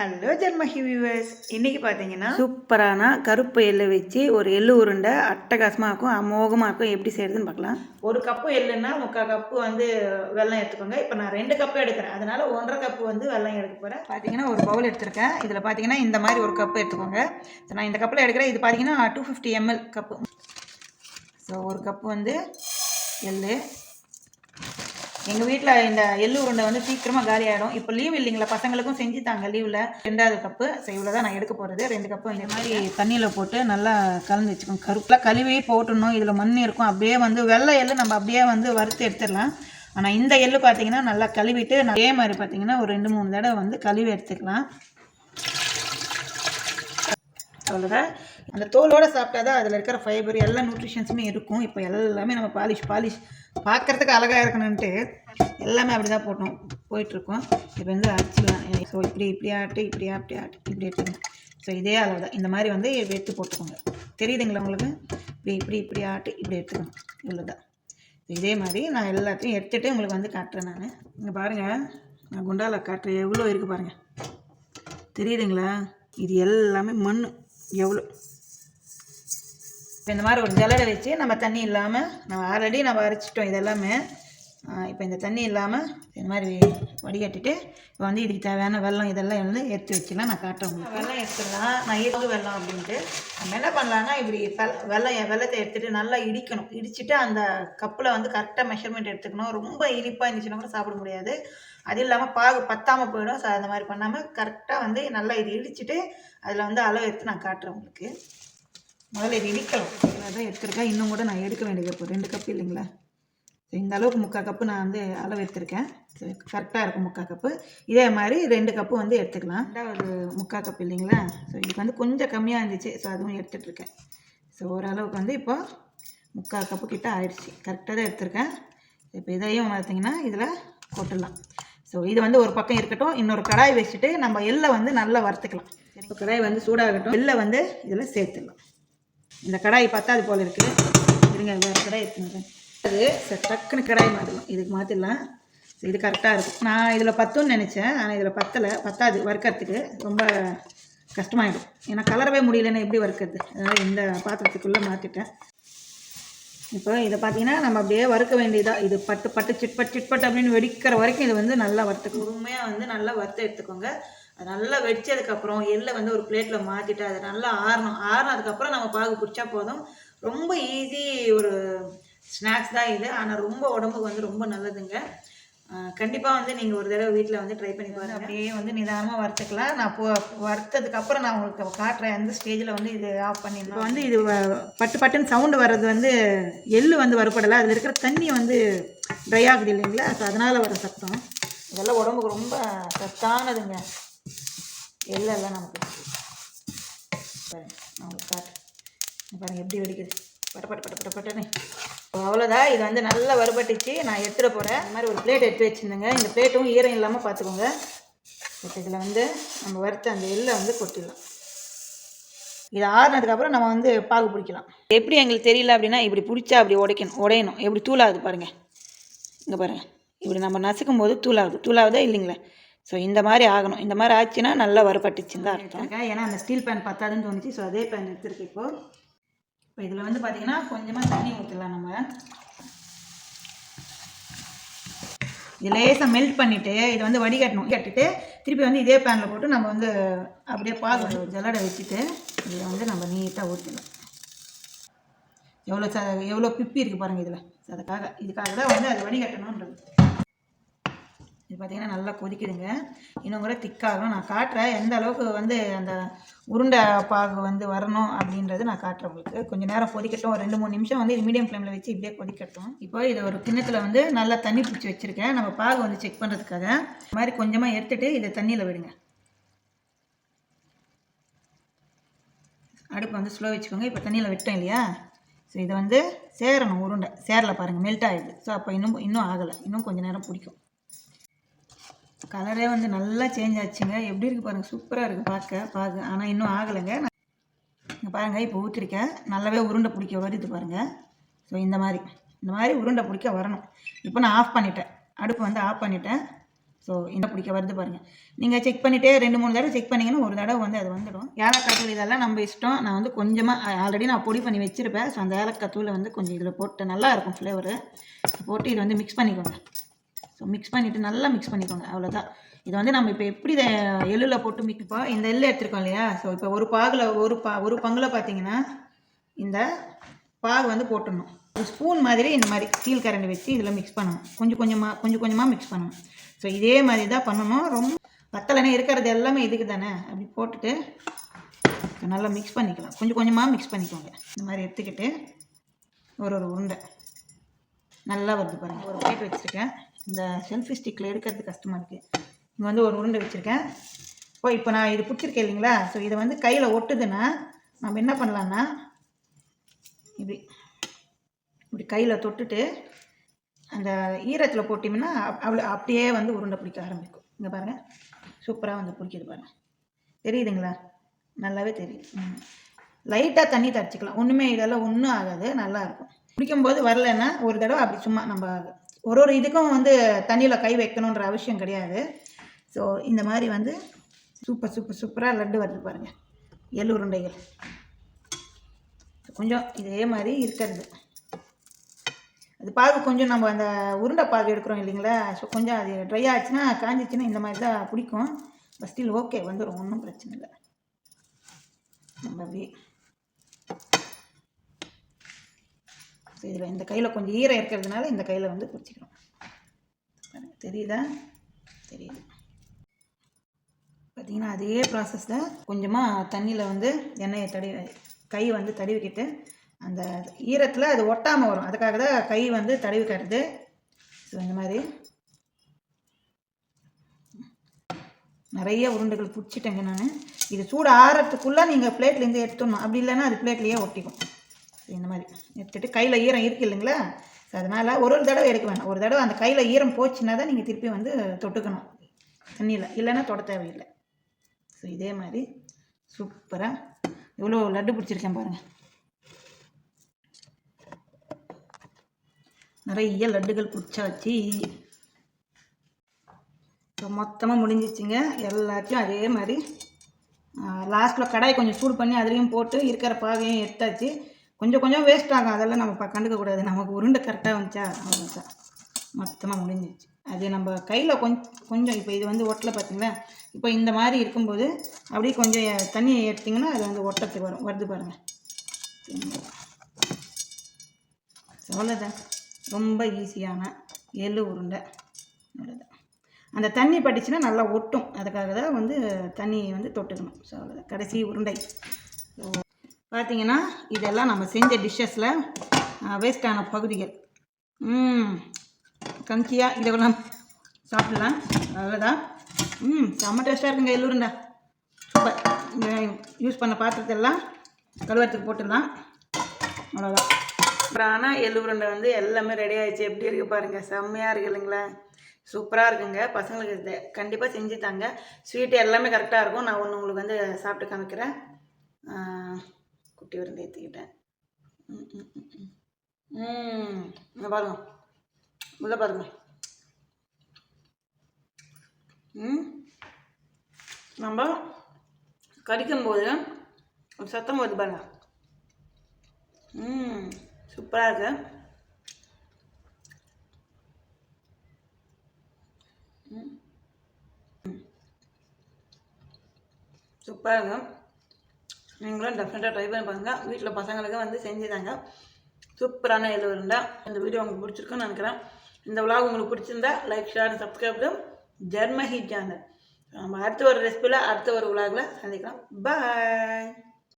Hello ஜென்மஹி viewers இன்றைக்கி பார்த்தீங்கன்னா சூப்பரான கருப்பு எள்ளு வச்சு ஒரு எள்ளு உருண்டை அட்டகாசமாக இருக்கும் அமோகமாக இருக்கும் எப்படி செய்யறதுன்னு பார்க்கலாம். ஒரு கப்பு எள்ளுன்னா முக்கால் கப்பு வந்து வெல்லம் எடுத்துக்கோங்க. இப்போ நான் ரெண்டு கப்பு எடுக்கிறேன். அதனால ஒன்றரை கப்பு வந்து வெல்லம் எடுக்க போகிறேன் பார்த்தீங்கன்னா ஒரு பவுல் எடுத்திருக்கேன். இதில் பார்த்தீங்கன்னா இந்த மாதிரி ஒரு கப்பு எடுத்துக்கோங்க. ஸோ நான் இந்த கப்பில் எடுக்கிறேன் இது பார்த்தீங்கன்னா two fifty ml cup so ஒரு கப்பு வந்து எள்ளு. எங்கள் வீட்டில் இந்த எள்ளு உருண்டை வந்து சீக்கிரமாக காலி ஆகிடும் இப்போ லீவ் இல்லைங்களா? பசங்களுக்கும் செஞ்சு தாங்க லீவில் ரெண்டாவது கப்பு ஸோ இவ்வளோ தான் நான் எடுக்க போகிறது ரெண்டு கப்பு இந்த மாதிரி தண்ணியில் போட்டு நல்லா கலந்து வச்சுக்கோங்க. கருப்பில் கழுவி போட்டுடணும். இதில் மண் இருக்கும். அப்படியே வந்து வெள்ளை எள்ளு நம்ம அப்படியே வந்து வறுத்து எடுத்துடலாம். ஆனால் இந்த எள்ளு பார்த்தீங்கன்னா நல்லா கழுவிட்டு அதே மாதிரி பார்த்தீங்கன்னா ஒரு ரெண்டு மூணு தடவை வந்து கழுவி எடுத்துக்கலாம். அவ்வளோதான் அந்த தோலோடு சாப்பிட்டா தான் அதில் இருக்கிற ஃபைபர் எல்லா நியூட்ரிஷன்ஸுமே இருக்கும். இப்போ எல்லாமே நம்ம பாலிஷ் பாலிஷ் பார்க்குறதுக்கு அழகாக இருக்கணுன்ட்டு எல்லாமே அப்படி தான் போட்டோம். போயிட்டுருக்கோம். இப்போ வந்து அரைச்சிடலாம் ஸோ இப்படி இப்படி ஆட்டு இப்படி ஆட்டு ஆட்டு இப்படி எடுத்துக்கணும் ஸோ இதே அளவு தான் இந்த மாதிரி வந்து எடுத்து போட்டுக்கோங்க. தெரியுதுங்களா உங்களுக்கு? இப்படி இப்படி இப்படி ஆட்டு இப்படி எடுத்துக்கணும். இவ்வளோ தான் இதே மாதிரி நான் எல்லாத்தையும் எடுத்துகிட்டு உங்களுக்கு வந்து காட்டுறேன் நான். இங்கே பாருங்கள் நான் குண்டாவில் காட்டுறேன் எவ்வளோ இருக்குது பாருங்கள் தெரியுதுங்களா? இது எல்லாமே மண் எவ்வளோ இப்போ இந்த மாதிரி ஒரு ஜல்லடை வச்சு நம்ம தண்ணி இல்லாமல் நம்ம ஆல்ரெடி நம்ம அரைச்சிட்டோம் இதெல்லாமே. இப்போ இந்த தண்ணி இல்லாமல் இந்த மாதிரி வடிகட்டிட்டு இப்போ வந்து இதுக்கு தேவையான வெல்லம் இதெல்லாம் வந்து எடுத்து வச்சுலாம் நான் காட்டுறேன் உங்களுக்கு. வெல்லம் எடுத்துடலாம். நான் ஈரோடு வெல்லம் அப்படின்ட்டு. நம்ம என்ன பண்ணலான்னா இப்படி வெல்லம் வெள்ளத்தை எடுத்துகிட்டு நல்லா இடிக்கணும். இடிச்சிட்டு அந்த கப்பில் வந்து கரெக்டாக மெஷர்மெண்ட் எடுத்துக்கணும். ரொம்ப இனிப்பாக இருந்துச்சுன்னா கூட சாப்பிட முடியாது. அது இல்லாமல் பாகு பத்தாமல் போயிடும். ஸோ அந்த மாதிரி பண்ணாமல் கரெக்டாக வந்து நல்லா இது இடிச்சிட்டு அதில் வந்து அளவு எடுத்து நான் காட்டுறேன் உங்களுக்கு. முதல்ல இது இடிக்கலாம் அதான் எடுத்திருக்கேன். இன்னும் கூட நான் எடுக்க வேண்டியது இப்போ ரெண்டு கப்பு இல்லைங்களா? ஸோ இந்த அளவுக்கு முக்கால் கப்பு நான் வந்து அளவு எடுத்திருக்கேன். கரெக்டாக இருக்கும் முக்கால் கப்பு இதே மாதிரி ரெண்டு கப்பு வந்து எடுத்துக்கலாம். ரெண்டாவது முக்கால் கப்பு இல்லைங்களா? ஸோ இதுக்கு வந்து கொஞ்சம் கம்மியாக இருந்துச்சு. ஸோ அதுவும் எடுத்துகிட்ருக்கேன் ஸோ ஓரளவுக்கு வந்து இப்போ முக்கால் கப்பு கிட்ட ஆயிடுச்சு. கரெக்டாக தான் எடுத்திருக்கேன். இப்போ இதையும் பார்த்தீங்கன்னா இதில் கொட்டலாம் ஸோ இது வந்து ஒரு பக்கம் இருக்கட்டும் இன்னொரு கடாய் வச்சுட்டு நம்ம எள்ளை வந்து நல்லா வறுத்துக்கலாம். இப்போ கடாய் வந்து சூடாகட்டும். எள்ளை வந்து இதில் சேர்த்துடலாம் இந்த கடாய் பத்தாது போல் இருக்குது. இருங்க வேறு கடாய் எடுத்துங்க அது டக்குன்னு கடாய் மாற்றலாம். இதுக்கு மாற்றிடலாம். இது கரெக்டாக இருக்கும். நான் இதில் பத்துன்னு நினச்சேன். ஆனால் இதில் பத்தலை. பத்தாது. வறுக்கிறதுக்கு ரொம்ப கஷ்டமாயிடும். ஏன்னா கலரவே முடியலன்னா எப்படி வறுக்கிறது? அதனால் இந்த பாத்திரத்துக்குள்ளே மாற்றிட்டேன். இப்போ இதை பார்த்தீங்கன்னா நம்ம அப்படியே வறுக்க வேண்டியதா? இது பட்டு பட்டு சிட்பட் சிட்பட் அப்படின்னு வெடிக்கிற வரைக்கும் இது வந்து நல்லா வறுத்துக்கணும் உண்மையாக வந்து நல்லா வறுத்து எடுத்துக்கோங்க. அது நல்லா வெடிச்சதுக்கப்புறம் எள்ளை வந்து ஒரு பிளேட்டில் மாற்றிட்டு அது நல்லா ஆறணும். ஆறினதுக்கப்புறம் நம்ம பாகு பிடிச்சா போதும். ரொம்ப ஈஸி ஒரு ஸ்நாக்ஸ் தான் இது. ஆனால் ரொம்ப உடம்புக்கு வந்து ரொம்ப நல்லதுங்க. கண்டிப்பாக வந்து நீங்கள் ஒரு தடவை வீட்டில் வந்து ட்ரை பண்ணி பாருங்க. அப்படியே வந்து நிதானமாக வறுத்துக்கலாம் நான் போ வறுத்ததுக்கப்புறம் நான் உங்களுக்கு காட்டுறேன். அந்த ஸ்டேஜில் வந்து இது ஆஃப் பண்ணிடணும் இப்போ வந்து இது வ- பட்டு பட்டுன்னு சவுண்டு வர்றது வந்து எள்ளு வந்து வறுபடலை அதில் இருக்கிற தண்ணி வந்து ட்ரை ஆகுது இல்லைங்களா? ஸோ அதனால் வர சத்தம். இதெல்லாம் உடம்புக்கு ரொம்ப சத்தானதுங்க. எள்ளெல்லாம் நமக்கு. நான் உங்களுக்கு காட்டுறேன். இங்க பாருங்க எப்படி வெடிக்குது. பட்ட பட்ட பட்ட பட்ட பட்டனே அவ்வளோதான் இது வந்து நல்லா வறுபட்டுச்சு. நான் எடுத்துட போகிறேன் இந்த மாதிரி ஒரு பிளேட் எடுத்து வச்சுருந்தேங்க. இந்த பிளேட்டும் ஈரம் இல்லாமல் பார்த்துக்கோங்க. இப்போ இதில் வந்து நம்ம வறுத்த அந்த எல்லை வந்து கொட்டிடலாம். இது ஆறுனதுக்கப்புறம் நம்ம வந்து பாகு பிடிக்கலாம். எப்படி எங்களுக்கு தெரியல அப்படின்னா இப்படி பிடிச்சா அப்படி உடைக்கணும் உடையணும். எப்படி தூளாகுது பாருங்கள் இங்கே பாருங்கள் இப்படி நம்ம நசுக்கும் போது தூளாகுது. தூளாகுதா இல்லைங்களா? ஸோ இந்த மாதிரி ஆகணும். இந்த மாதிரி ஆச்சுன்னா நல்லா வறுபட்டுச்சுன்னு தான் அர்த்தம். ஏன்னா அந்த ஸ்டீல் பேன் பத்தாதுன்னு தோணுச்சு. ஸோ அதே பேன் எடுத்துருக்கு இப்போது இப்போ இதில் வந்து பார்த்தீங்கன்னா கொஞ்சமாக தண்ணி ஊற்றலாம் நம்ம. இது லேசாக மெல்ட் பண்ணிவிட்டு இதை வந்து வடிகட்டணும். கட்டிட்டு திருப்பி வந்து இதே பேனில் போட்டு நம்ம வந்து அப்படியே பால் ஜல்லடை வச்சுட்டு இதை வந்து நம்ம நீட்டாக ஊற்றிடலாம் எவ்வளோ ச எவ்வளோ பிப்பி இருக்குது பாருங்கள் இதில். அதுக்காக இதுக்காக தான் வந்து அது வடிகட்டணுன்றது. இது பார்த்தீங்கன்னா நல்லா கொதிக்குதுங்க. இன்னும் கூட திக்காகும் நான் காட்டுறேன். எந்த அளவுக்கு வந்து அந்த உருண்டை பாகு வந்து வரணும் அப்படின்றது நான் காட்டுறேன் உங்களுக்கு. கொஞ்சம் நேரம் கொதிக்கட்டும். ஒரு ரெண்டு மூணு நிமிஷம் வந்து இது மீடியம் ஃப்ளேமில் வச்சு இப்படியே கொதிக்கட்டும். இப்போ இதை ஒரு கிண்ணத்தில் வந்து நல்லா தண்ணி பிடிச்சி வச்சுருக்கேன். நம்ம பாகு வந்து செக் பண்ணுறதுக்காக இந்த மாதிரி கொஞ்சமாக எடுத்துகிட்டு இதை தண்ணியில் விடுங்க. அடுப்பு வந்து ஸ்லோ வச்சுக்கோங்க. இப்போ தண்ணியில் விட்டோம் இல்லையா? ஸோ இதை வந்து சேரணும் உருண்டை. சேரல பாருங்கள் மெல்ட் ஆகிடுது ஸோ அப்போ இன்னும் இன்னும் ஆகலை. இன்னும் கொஞ்சம் நேரம் பிடிக்கும். கலரே வந்து நல்லா சேஞ்ச் ஆச்சுங்க. எப்படி இருக்குது பாருங்கள் சூப்பராக இருக்குது பார்க்க பார்க்க. ஆனால் இன்னும் ஆகலைங்க. இங்கே பாருங்கள் இப்போ ஊற்றிருக்கேன். நல்லாவே உருண்டை பிடிக்க வருது பாருங்கள் ஸோ இந்த மாதிரி. இந்த மாதிரி உருண்டை பிடிக்க வரணும். இப்போ நான் ஆஃப் பண்ணிட்டேன். அடுப்பு வந்து ஆஃப் பண்ணிட்டேன். ஸோ என்ன பிடிக்க வருது பாருங்கள் நீங்கள் செக் பண்ணிவிட்டே ரெண்டு மூணு தடவை செக் பண்ணிங்கன்னா ஒரு தடவை வந்து அது வந்துடும். ஏலக்காய் தூள் இதெல்லாம் நம்ம இஷ்டம். நான் வந்து கொஞ்சமாக ஆல்ரெடி நான் பொடி பண்ணி வச்சுருப்பேன். ஸோ அந்த ஏலக்காய் தூளை வந்து கொஞ்சம் இதில் போட்டு நல்லாயிருக்கும் ஃப்ளேவரு போட்டு இதை வந்து மிக்ஸ் பண்ணிக்கோங்க. ஸோ மிக்ஸ் பண்ணிவிட்டு நல்லா மிக்ஸ் பண்ணிக்கோங்க அவ்வளோதான் இது வந்து நம்ம இப்போ எப்படி இதை எள்ளில் போட்டு மிக் இப்போ இந்த எள்ளு எடுத்துருக்கோம் இல்லையா? ஸோ இப்போ ஒரு பாகில் ஒரு பா ஒரு பங்கில் பார்த்தீங்கன்னா இந்த பாகு வந்து போட்டுடணும். ஒரு ஸ்பூன் மாதிரி இந்த மாதிரி ஸ்டீல் கரண்டி வச்சு இதில் மிக்ஸ் பண்ணணும். கொஞ்சம் கொஞ்சமாக கொஞ்சம் கொஞ்சமாக மிக்ஸ் பண்ணணும். ஸோ இதே மாதிரி தான் பண்ணணும். ரொம்ப வத்தலைனா இருக்கிறது எல்லாமே இதுக்கு தானே? அப்படி போட்டுட்டு நல்லா மிக்ஸ் பண்ணிக்கலாம். கொஞ்சம் கொஞ்சமாக மிக்ஸ் பண்ணிக்கோங்க. இந்த மாதிரி எடுத்துக்கிட்டு ஒரு ஒரு உருண்டை. நல்லா வருது பாருங்கள் ஒரு பிளேட் வச்சுருக்கேன். இந்த செல்ஃபி ஸ்டிக்கில் எடுக்கிறது கஷ்டமாக இருக்குது இங்கே வந்து ஒரு உருண்டை வச்சுருக்கேன். ஓ இப்போ நான் இது பிடிச்சிருக்கேன் இல்லைங்களா? ஸோ இதை வந்து கையில் ஒட்டுதுன்னா நம்ம என்ன பண்ணலான்னா இப்படி இப்படி கையில் தொட்டுட்டு அந்த ஈரத்தில் போட்டிங்கன்னா அவ்வளோ அப்படியே வந்து உருண்டை பிடிக்க ஆரம்பிக்கும். இங்கே பாருங்கள் சூப்பராக வந்து பிடிக்கிது பாருங்கள் தெரியுதுங்களா? நல்லாவே தெரியுது. லைட்டாக தண்ணி தடிச்சிக்கலாம். ஒன்றுமே இதெல்லாம் ஒன்றும் ஆகாது. நல்லாயிருக்கும் பிடிக்கும்போது வரலன்னா ஒரு தடவை அப்படி சும்மா நம்ம ஒரு ஒரு இதுக்கும் வந்து தண்ணியில் கை வைக்கணுன்ற அவசியம் கிடையாது. ஸோ இந்த மாதிரி வந்து சூப்பர் சூப்பர் சூப்பராக லட்டு வருது பாருங்கள் எள்ளு உருண்டைகள். கொஞ்சம் இதே மாதிரி இருக்கிறது. அது பாகு கொஞ்சம் நம்ம அந்த உருண்டை பாகு எடுக்கிறோம் இல்லைங்களா? ஸோ கொஞ்சம் அது ட்ரை ஆச்சுன்னா காஞ்சிச்சுன்னா இந்த மாதிரி தான் பிடிக்கும். பட் ஸ்டில் ஓகே வந்துடும் ஒன்றும் பிரச்சனை இல்லை. நம்ம அப்படி இதில் இந்த கையில் கொஞ்சம் ஈரம் இருக்கிறதுனால இந்த கையில் வந்து குடிச்சிக்கிறோம் தெரியுதா? தெரியுது. பார்த்தீங்கன்னா அதே ப்ராசஸில் கொஞ்சமாக தண்ணியில் வந்து எண்ணெயை தடவி கை வந்து தடவிக்கிட்டு அந்த ஈரத்தில் அது ஒட்டாமல் வரும். அதுக்காக தான் கை வந்து தடவிக்கிறது. ஸோ இந்த மாதிரி. நிறைய உருண்டைகள் பிடிச்சிட்டேங்க நான். இது சூடு ஆறத்துக்குள்ளே நீங்கள் பிளேட்லேருந்து எடுத்துடணும். அப்படி இல்லைன்னா அது பிளேட்லேயே ஒட்டிக்கும். இந்த மாதிரி. எடுத்துகிட்டு கையில் ஈரம் இருக்கு இல்லைங்களா? ஸோ அதனால் ஒரு ஒரு தடவை எடுக்க வேணாம். ஒரு தடவை அந்த கையில் ஈரம் போச்சுன்னா தான் நீங்கள் திருப்பி வந்து தொட்டுக்கணும். தண்ணியில். இல்லைன்னா தொட தேவையில்லை. ஸோ இதே மாதிரி சூப்பராக இவ்வளோ லட்டு பிடிச்சிருக்கேன் பாருங்கள் நிறைய லட்டுகள் பிடிச்சாச்சு. இப்போ மொத்தமாக முடிஞ்சிச்சுங்க. எல்லாத்தையும் அதே மாதிரி லாஸ்ட்டில் கடாய் கொஞ்சம் சூடு பண்ணி அதுலேயும் போட்டு இருக்கிற பாகையும் எடுத்தாச்சு. கொஞ்சம் கொஞ்சம் வேஸ்ட் ஆகும். அதெல்லாம் நம்ம ப- கண்டுக்கக்கூடாது நமக்கு உருண்டை கரெக்டாக வந்துச்சா? அவ்வளோதான் மொத்தமாக முடிஞ்சிச்சு அது நம்ம கையில் கொஞ்சம் கொஞ்சம் இப்போ இது வந்து ஒட்டலை பார்த்தீங்களா இப்போ இந்த மாதிரி இருக்கும்போது அப்படியே கொஞ்சம் தண்ணியை எடுத்திங்கன்னா அது வந்து ஒட்டத்துக்கு வரும். வருது பாருங்கள் அவ்வளோதான் ரொம்ப ஈஸியான எள்ளு உருண்டை. அவ்வளோதான் அந்த தண்ணி பட்டுச்சுன்னா நல்லா ஒட்டும். அதுக்காக தான் வந்து தண்ணியை வந்து தொட்டுக்கணும். ஸோ அவ்வளோதான் கடைசி உருண்டை. பார்த்தீங்கன்னா இதெல்லாம் நம்ம செஞ்ச டிஷ்ஷஸில் வேஸ்டான பகுதிகள். ம் கங்கியாக இதெல்லாம் சாப்பிடலாம். அவ்வளோதான் ம் செம்ம டேஸ்ட்டாக இருக்குங்க எள்ளுருண்டா சூப்பர். இந்த யூஸ் பண்ண பாத்திரத்தெல்லாம் கழுவத்துக்கு போட்டுடலாம். அவ்வளோதான் அப்புறம் ஆனால் உருண்டை வந்து எல்லாமே ரெடி ஆகிடுச்சு எப்படி இருக்கு பாருங்கள் செம்மையாக இருக்கு இல்லைங்களா? சூப்பராக இருக்குங்க. பசங்களுக்கு இது கண்டிப்பாக செஞ்சு தாங்க. ஸ்வீட்டு எல்லாமே கரெக்டாக இருக்கும். நான் ஒன்று உங்களுக்கு வந்து சாப்பிட்டு காமிக்கிறேன். குட்டி விருந்து ஏற்றிக்கிட்டேன் ம் ம், பாருங்க. உள்ள பாருங்க. ம். நம்ம கடிக்கும்போது ஒரு சத்தம் வருது பாருங்க. ம் சூப்பராக இருக்கு. சூப்பராக இருக்கும் நீங்களும் டெஃபினட்டாக ட்ரை பண்ணி பாருங்கள் வீட்டில் பசங்களுக்கு வந்து செஞ்சுதாங்க. சூப்பரான எள்ளு உருண்டை. இந்த வீடியோ உங்களுக்கு பிடிச்சிருக்குன்னு நினைக்கிறேன். இந்த vlog உங்களுக்கு பிடிச்சிருந்தா லைக் ஷேர் சப்ஸ்கிரைப் ஜெர்மஹி சேனல் நம்ம அடுத்த ஒரு ரெசிபியில் அடுத்த ஒரு vlogல சந்திக்கலாம். பாய்